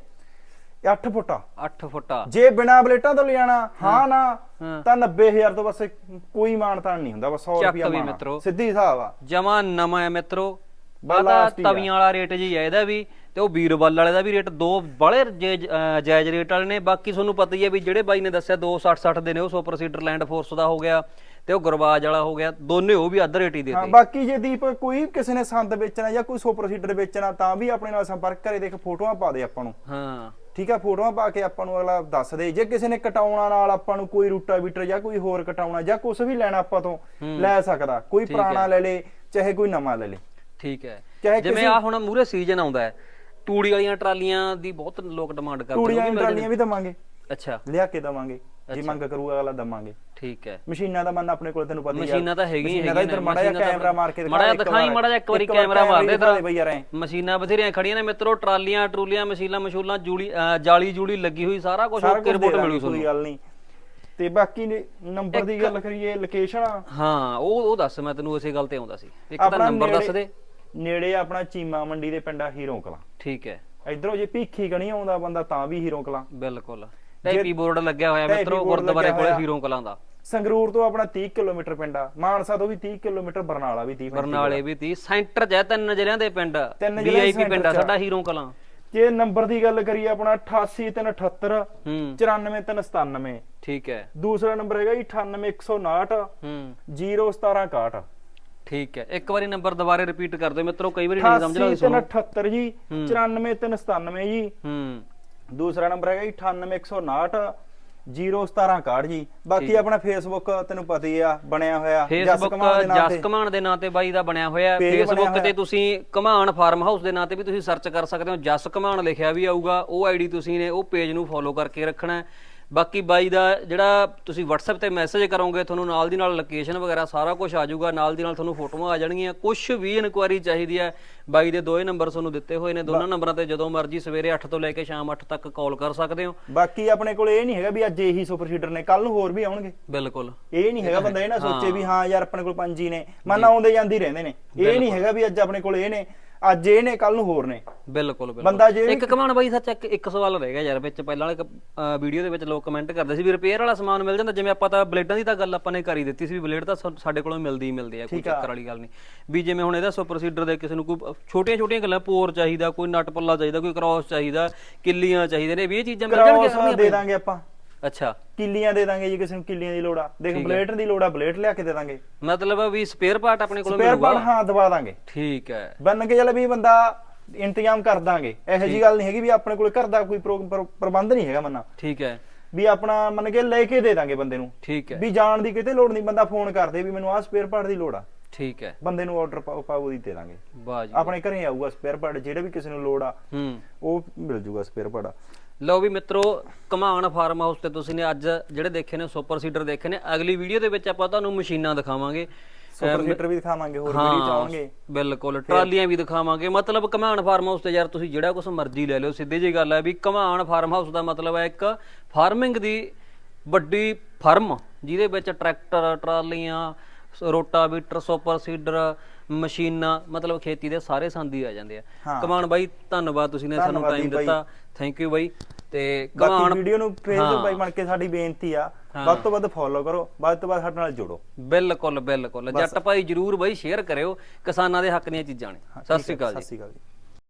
ਇਹ 8 ਫੁੱਟਾ। 8 ਫੁੱਟਾ। ਜੇ ਬਿਨਾ ਬਲੇਟਾਂ ਤੋਂ ਲਿਆਣਾ ਹਾਂ ਨਾ। ਤਾਂ 90000 ਤੋਂ ਬਸ ਕੋਈ ਮਾਨਤਾਨ ਨਹੀਂ ਹੁੰਦਾ ਬਸ 100 ਚੱਕ ਰੁਪਿਆ ਮਿੱਤਰੋ। ਸਿੱਧੀ ਹਿਸਾਬ ਆ। ਜਮਾ ਨਵਾਂ ਹੈ ਮਿੱਤਰੋ। ਆ। ਤਵੀਆਂ ਵਾਲਾ ਰੇਟ ਜੀ ਹੈ ਇਹਦਾ ਵੀ ਤੇ ਉਹ ਵੀਰਬਲ ਵਾਲੇ ਦਾ ਵੀ ਰੇਟ ਦੋ ਬੜੇ ਜਾਇਜ਼ ਰੇਟ ਵਾਲੇ ਨੇ। ਬਾਕੀ ਤੁਹਾਨੂੰ ਪਤਾ ਹੀ ਹੈ ਵੀ ਜਿਹੜੇ ਬਾਈ ਨੇ ਦੱਸਿਆ 260 60 ਦੇ ਨੇ ਉਹ ਸੁਪਰ ਸੀਡਰ ਲੈਂਡ ਫੋਰਸ ਦਾ ਹੋ ਗਿਆ ਤੇ ਉਹ ਗਰਵਾਜ ਵਾਲਾ ਹੋ ਗਿਆ। ਦੋਨੇ ਉਹ ਵੀ ਅੱਧ ਰੇਟ ਹੀ ਹਾਂ ਦੇਤੇ ਬਾਕੀ ਜੇ ਦੀਪ ਕੋਈ ਕਿਸੇ ਨੇ ਸੰਦ ਵੇਚਣਾ ਜਾਂ ਕੋਈ ਸੁਪਰ ਸੀਡਰ ਵੇਚਣਾ ਤਾਂ ਵੀ ਆਪਣੇ ਨਾਲ ਸੰਪਰਕ ਕਰੇ। ਦੇਖ ਫੋਟੋਆਂ ਪਾ ਦੇ ਆਪਾਂ ਨੂੰ। ਹਾਂ। ਠੀਕ ਆ ਫੋਟੋਆਂ ਪਾ ਕੇ ਆਪਾਂ ਨੂੰ ਅਗਲਾ ਦੱਸ ਦੇ। ਜੇ ਕਿਸੇ ਨੇ ਕਟਾਉਣਾ ਨਾਲ ਆਪਾਂ ਨੂੰ ਕੋਈ ਰੂਟਾਵੀਟਰ ਜਾਂ ਕੋਈ ਹੋਰ ਕਟਾਉਣਾ ਜਾਂ ਕੁਝ ਵੀ ਲੈਣਾ ਆਪਾਂ ਤੋਂ ਲੈ ਸਕਦਾ। ਕੋਈ ਪੁਰਾਣਾ ਲੈ ਲੇ ਚਾਹੇ ਕੋਈ ਨਵਾਂ ਲੈ ਲੇ। ਠੀਕ ਹੈ। ਜਿਵੇਂ ਆ ਹੁਣ ਮੂਰੇ ਸੀਜ਼ਨ ਆਉਂਦਾ ਹੈ। ਤੂੜੀ ਵਾਲੀਆਂ ਟਰਾਲੀਆਂ ਦੀ ਬਹੁਤ ਲੋਕ ਡਿਮਾਂਡ ਕਰਦੇ ਵੀ ਮਿਲ ਟਰਾਲੀਆਂ ਵੀ ਦਵਾਂਗੇ। ਅੱਛਾ। ਲਿਆ ਕੇ ਦਵਾਂਗੇ। ਜੇ ਮੰਗ ਕਰੂਗਾ ਅਗਲਾ ਦਵਾਂਗੇ। ਠੀਕ ਹੈ। ਮਸ਼ੀਨਾਂ ਦਾ ਮਨ ਆਪਣੇ ਕੋਲ ਤੈਨੂੰ ਪਤਾ ਹੀ ਆ। ਮਸ਼ੀਨਾਂ ਤਾਂ ਹੈਗੀਆਂ ਹੀ ਮਸ਼ੀਨਾਂ ਦਾ ਇੱਧਰ ਮਾੜਾ ਜਿਹਾ ਕੈਮਰਾ ਮਾਰ ਕੇ ਮਾੜਾ ਜਿਹਾ ਦਿਖਾਈ। ਮਾੜਾ ਜਿਹਾ ਇੱਕ ਵਾਰੀ ਕੈਮਰਾ ਮਾਰ ਦੇ ਐਂ। ਮਸ਼ੀਨਾਂ ਬਥੇਰੀਆਂ ਖੜੀਆਂ ਨੇ ਮਿੱਤਰੋ ਟਰਾਲੀਆਂ ਟਰੂਲੀਆਂ ਮਸ਼ੀਨਾਂ ਮਸ਼ੂਲਾਂ ਜੂਲੀ ਜਾਲੀ ਜੂਲੀ ਲੱਗੀ ਹੋਈ ਸਾਰਾ ਕੁਝ ਓਕੇ ਰਿਪੋਰਟ ਮਿਲੂ ਕੋਈ ਤੁਹਾਨੂੰ। ਗੱਲ ਨਹੀਂ। ਤੇ ਬਾਕੀ ਨੰਬਰ ਦੀ ਗੱਲ ਕਰੀਏ ਲੋਕੇਸ਼ਨ ਹਾਂ ਉਹ ਉਹ ਦੱਸ ਮੈਂ ਤੈਨੂੰ ਉਸੇ ਗੱਲ ਤੇ ਆਉਂਦਾ ਸੀ। ਇੱਕ ਤਾਂ ਨੰਬਰ ਦੱਸ ਦੇ। ਨੇੜੇ ਆਪਣਾ ਚੀਮਾ ਮੰਡੀ ਦੇ ਪਿੰਡਾ ਹੀਰੋ ਕਲਾਂ। ਠੀਕ ਹੈ। ਇਧਰੋਂ ਜੇ ਭੀਖੀ ਗਣੀ ਆਉਂਦਾ ਬੰਦਾ ਤਾਂ ਵੀ ਹੀਰੋ ਕਲਾਂ। ਬਿਲਕੁਲ। ਟੈਪੀ ਬੋਰਡ ਲੱਗਿਆ ਹੋਇਆ ਮਿੱਤਰੋ ਗੁਰਦੁਆਰੇ ਕੋਲੇ। ਹੀਰੋ ਕਲਾਂ ਦਾ। ਸੰਗਰੂਰ ਤੋਂ ਆਪਣਾ 30 ਕਿਲੋਮੀਟਰ ਪਿੰਡ ਆ। ਮਾਨਸਾ ਤੋਂ ਵੀ 30 ਕਿਲੋਮੀਟਰ ਬਰਨਾਲਾ ਵੀ 30 ਬਰਨਾਲੇ ਵੀ ਤੀ ਸੈਂਟਰ ਚ ਹੈ ਤਿੰਨ ਜ਼ਿਲ੍ਹਿਆਂ ਦੇ ਪਿੰਡ। ਵੀਆਈਪੀ ਪਿੰਡ ਆ। ਸਾਡਾ ਹੀਰੋ ਕਲਾਂ। ਜੇ ਨੰਬਰ ਦੀ ਗੱਲ ਕਰੀਏ ਆਪਣਾ 88378 ਹੂੰ। 94397 ਠੀਕ ਹੈ। ਦੂਸਰਾ ਨੰਬਰ ਹੈਗਾ ਜੀ 98159 ਹੂੰ। 01761 ਠੀਕ ਹੈ। ਇੱਕ ਵਾਰੀ ਨੰਬਰ ਦੁਬਾਰੇ ਰਿਪੀਟ ਕਰ ਦਿਓ। ਮਿੱਤਰੋ ਕਈ ਵਾਰੀ ਨਹੀਂ ਸਮਝ ਲੱਗਦੀ ਸੁਣੋ 88378 ਜੀ 94397 ਜੀ। ਹੂੰ। ਦੂਸਰਾ ਨੰਬਰ ਹੈਗਾ ਜੀ 98159 01761 ਜੀ। ਬਾਕੀ ਆਪਣਾ ਫੇਸਬੁੱਕ ਤੈਨੂੰ ਪਤਾ ਹੀ ਆ ਬਣਿਆ ਹੋਇਆ। ਦੇ ਨਾਂ ਜਸ ਤੇ। ਕਮਾਨ ਦੇ ਨਾਂ ਤੇ ਬਾਈ ਦਾ ਬਣਿਆ ਹੋਇਆ। ਫੇਸਬੁੱਕ ਤੇ। ਤੁਸੀਂ ਕਮਾਨ ਫਾਰਮ ਹਾਊਸ ਦੇ ਨਾਂ ਤੇ ਵੀ ਤੁਸੀਂ ਸਰਚ ਕਰ ਸਕਦੇ ਹੋ। ਜਸ ਕਮਾਨ ਲਿਖਿਆ ਵੀ ਆਊਗਾ। ਉਹ ਆਈਡੀ ਤੁਸੀਂ ਨੇ ਉਹ ਪੇਜ ਨੂੰ ਫੋਲੋ ਕਰਕੇ ਰੱਖਣਾ ਹੈ। ਬਾਕੀ ਬਾਈ ਦਾ ਜਿਹੜਾ ਤੁਸੀਂ WhatsApp ਤੇ ਮੈਸੇਜ ਕਰੋਗੇ ਤੁਹਾਨੂੰ ਨਾਲ ਦੀ ਨਾਲ ਲੋਕੇਸ਼ਨ ਵਗੈਰਾ ਸਾਰਾ ਕੁਝ ਆ ਜਾਊਗਾ ਨਾਲ ਦੀ ਨਾਲ ਤੁਹਾਨੂੰ ਫੋਟੋਆਂ ਆ ਜਾਣਗੀਆਂ ਕੁਝ ਵੀ ਇਨਕੁਆਰੀ ਚਾਹੀਦੀ ਹੈ ਬਾਈ ਦੇ ਦੋਏ ਨੰਬਰ ਤੁਹਾਨੂੰ ਦਿੱਤੇ ਹੋਏ ਨੇ ਦੋਨਾਂ ਨੰਬਰਾਂ ਤੇ ਜਦੋਂ ਮਰਜ਼ੀ ਸਵੇਰੇ 8 ਤੋਂ ਲੈ ਕੇ ਸ਼ਾਮ 8 ਤੱਕ ਕਾਲ ਕਰ ਸਕਦੇ ਹੋ। ਬਾਕੀ ਆਪਣੇ ਕੋਲ ਇਹ ਨਹੀਂ ਹੈਗਾ ਵੀ ਅੱਜ ਇਹੀ ਸੁਪਰ ਸੀਡਰ ਨੇ ਕੱਲ ਨੂੰ ਹੋਰ ਵੀ ਆਉਣਗੇ। ਬਿਲਕੁਲ। ਇਹ ਨਹੀਂ ਹੈਗਾ ਬੰਦਾ ਇਹ ਨਾ ਸੋਚੇ ਵੀ ਹਾਂ। ਯਾਰ ਆਪਣੇ ਕੋਲ ਪੰਜ ਹੀ ਨੇ ਮਨ ਆਉਂਦੇ ਜਾਂਦੀ ਰਹਿੰਦੇ ਨੇ। ਇਹ ਨਹੀਂ ਹੈਗਾ ਵੀ ਅੱਜ ਆਪਣੇ ਕੋਲ ਇਹ ਨੇ। ਅੱਜ ਇਹ ਨੇ ਕੱਲ ਨੂੰ ਹੋਰ ਨੇ। ਬਿਲਕੁਲ ਬਿਲਕੁਲ। ਬੰਦਾ ਜੇ ਇੱਕ ਕਮਾਨ ਬਾਈ ਸੱਚ ਇੱਕ ਇੱਕ ਸਵਾਲ ਰਹਿ ਗਿਆ ਯਾਰ ਵਿੱਚ ਪਹਿਲਾਂ ਵਾਲੇ ਵੀਡੀਓ ਦੇ ਵਿੱਚ ਲੋਕ ਕਮੈਂਟ ਕਰਦੇ ਸੀ ਵੀ ਰਿਪੇਅਰ ਵਾਲਾ ਸਮਾਨ ਮਿਲ ਜਾਂਦਾ ਜਿਵੇਂ ਆਪਾਂ ਤਾਂ ਬਲੇਡਾਂ ਦੀ ਤਾਂ ਗੱਲ ਆਪਾਂ ਨੇ ਕਰੀ ਦਿੱਤੀ ਸੀ ਵੀ ਬਲੇਡ ਤਾਂ ਸਾਡੇ ਕੋਲੋਂ ਮਿਲਦੀ ਹੀ ਮਿਲਦੀ ਆ ਕੋਈ ਚੱਕਰ ਵਾਲੀ ਗੱਲ ਨਹੀਂ। ਵੀ ਜਿਵੇਂ ਹੁਣ ਇਹਦਾ ਸੁਪਰ ਸੀਡਰ ਦੇ ਕਿਸੇ ਨੂੰ ਕੋਈ ਛੋਟੀਆਂ ਛੋਟੀਆਂ ਗੱਲਾਂ ਪੋਰ ਚਾਹੀਦਾ ਕੋਈ ਨਟ ਪੱਲਾ ਚਾਹੀਦਾ ਕੋਈ ਕ੍ਰਾਸ ਚਾਹੀਦਾ ਕਿੱਲੀਆਂ ਚਾਹੀਦੇ ਨੇ ਵੀ ਇਹ ਚੀਜ਼ਾਂ ਮਿਲ ਜਾਣਗੀਆਂ ਦੇ ਦਾਂਗੇ ਆਪਾਂ। ਅੱਛਾ। ਕਿੱਲੀਆਂ ਦੇ ਦਾਂਗੇ ਜੀ ਕਿਸੇ ਨੂੰ ਕਿੱਲੀਆਂ ਦੀ ਲੋੜ ਆ। ਦੇਖ ਬਲੇਟ ਦੀ ਲੋੜ ਆ ਬਲੇਟ ਲਿਆ ਕੇ ਦੇ ਦਾਂਗੇ। ਮਤਲਬ ਵੀ ਸਪੇਅਰ ਪਾਰਟ ਆਪਣੇ ਕੋਲੋਂ ਸਪੇਅਰ ਮਿਲੂਗਾ? ਪਾਰਟ ਹਾਂ ਦਵਾ ਦਾਂਗੇ। ਠੀਕ ਹੈ। ਬੰਨ ਕੇ ਚੱਲ ਵੀ ਬੰਦਾ ਇੰਤਜ਼ਾਮ ਕਰ ਦਾਂਗੇ। ਇਹੋ ਜੀ ਗੱਲ ਨਹੀਂ ਹੈਗੀ ਵੀ ਆਪਣੇ ਕੋਲ ਘਰ ਦਾ ਕੋਈ ਪ੍ਰੋ- ਪ੍ਰ- ਪ੍ਰਬੰਧ ਨਹੀਂ ਹੈਗਾ ਮੰਨਾ ਠੀਕ ਹੈ। ਵੀ ਆਪਣਾ ਮੰਨ ਕੇ ਲੈ ਕੇ ਦੇ ਦਾਂਗੇ ਬੰਦੇ ਨੂੰ। ਠੀਕ ਹੈ। ਵੀ ਜਾਣ ਦੀ ਕਿਤੇ ਲੋੜ ਨਹੀਂ ਬੰਦਾ ਫੋਨ ਕਰਦੇ ਵੀ ਮੈਨੂੰ ਆਹ ਸਪੇਅਰ ਪਾਰਟ ਦੀ ਲੋੜ ਆ। ਠੀਕ ਹੈ। ਬੰਦੇ ਨੂੰ ਆਰਡਰ ਪਾਓ ਦੀ ਦੇ ਦਾਂਗੇ। ਵਾਹ ਜੀ। ਆਪਣੇ ਘਰੇ ਆਊਗਾ ਸਪੇਅਰ ਪਾਰਟ ਜਿਹੜੇ ਵੀ ਕਿਸੇ ਨੂੰ ਲੋੜ ਆ ਹੂੰ। ਉਹ ਮਿਲ ਜੂਗਾ ਸਪੇਅਰ ਪਾਰਟ ਲਓ ਵੀ ਮਿੱਤਰੋ ਕਮਾਨ ਫਾਰਮ ਹਾਊਸ ਤੇ ਤੁਸੀਂ ਨੇ ਅੱਜ ਜਿਹੜੇ ਦੇਖੇ ਨੇ ਸੁਪਰ ਸੀਡਰ ਦੇਖੇ ਨੇ ਅਗਲੀ ਵੀਡੀਓ ਦੇ ਵਿੱਚ ਆਪਾਂ ਤੁਹਾਨੂੰ ਮਸ਼ੀਨਾਂ ਦਿਖਾਵਾਂਗੇ। ਸੁਪਰ ਸੀਟਰ ਵੀ ਦਿਖਾਵਾਂਗੇ ਹੋਰ ਵੀਡੀਓ ਚਾਹੋਗੇ ਬਿਲਕੁਲ ਟਰਾਲੀਆਂ ਵੀ ਦਿਖਾਵਾਂਗੇ। ਮਤਲਬ ਕਮਾਨ ਫਾਰਮ ਹਾਊਸ ਤੇ ਯਾਰ ਤੁਸੀਂ ਜਿਹੜਾ ਕੁਝ ਮਰਜ਼ੀ ਲੈ ਲਿਓ ਸਿੱਧੀ ਜੀ ਗੱਲ ਹੈ ਵੀ ਕਮਾਨ ਫਾਰਮ ਹਾਊਸ ਦਾ ਮਤਲਬ ਹੈ ਇੱਕ ਫਾਰਮਿੰਗ ਦੀ ਵੱਡੀ ਫਰਮ ਜਿਹਦੇ ਵਿੱਚ ਟਰੈਕਟਰ ਟਰਾਲੀਆਂ ਰੋਟਾਵੀਟਰ ਸੁਪਰ ਸੀਡਰ ਮਸ਼ੀਨਾਂ ਮਤਲਬ ਖੇਤੀ ਦੇ ਸਾਰੇ ਸੰਦ ਹੀ ਆ ਜਾਂਦੇ ਆ। ਕਮਾਨ ਬਾਈ ਧੰਨਵਾਦ ਤੁਸੀਂ ਨੇ ਸਾਨੂੰ ਟਾਈਮ। ਦਿੱਤਾ। ਥੈਂਕ ਯੂ ਬਾਈ। ਤੇ ਬਾਕੀ ਕਮਾਨ ਵੀਡੀਓ ਨੂੰ ਫੇਸਬੁੱਕ ਬਾਈ ਬਣ ਕੇ ਸਾਡੀ ਬੇਨਤੀ ਆ। ਵੱਧ ਤੋਂ ਵੱਧ ਫੋਲੋ ਕਰੋ ਵੱਧ ਤੋਂ ਵੱਧ ਸਾਡੇ ਨਾਲ ਜੁੜੋ। ਬਿਲਕੁਲ ਬਿਲਕੁਲ। ਜੱਟ ਭਾਈ ਜਰੂਰ ਬਾਈ ਸ਼ੇਅਰ ਕਰਿਓ। ਕਿਸਾਨਾਂ ਦੇ ਹੱਕ ਦੀਆਂ ਚੀਜ਼ਾਂ ਨੇ। ਸਤਿ ਸ਼੍ਰੀ ਅਕਾਲ ਜੀ। ਸਤਿ ਸ਼੍ਰੀ ਅਕਾਲ ਜੀ।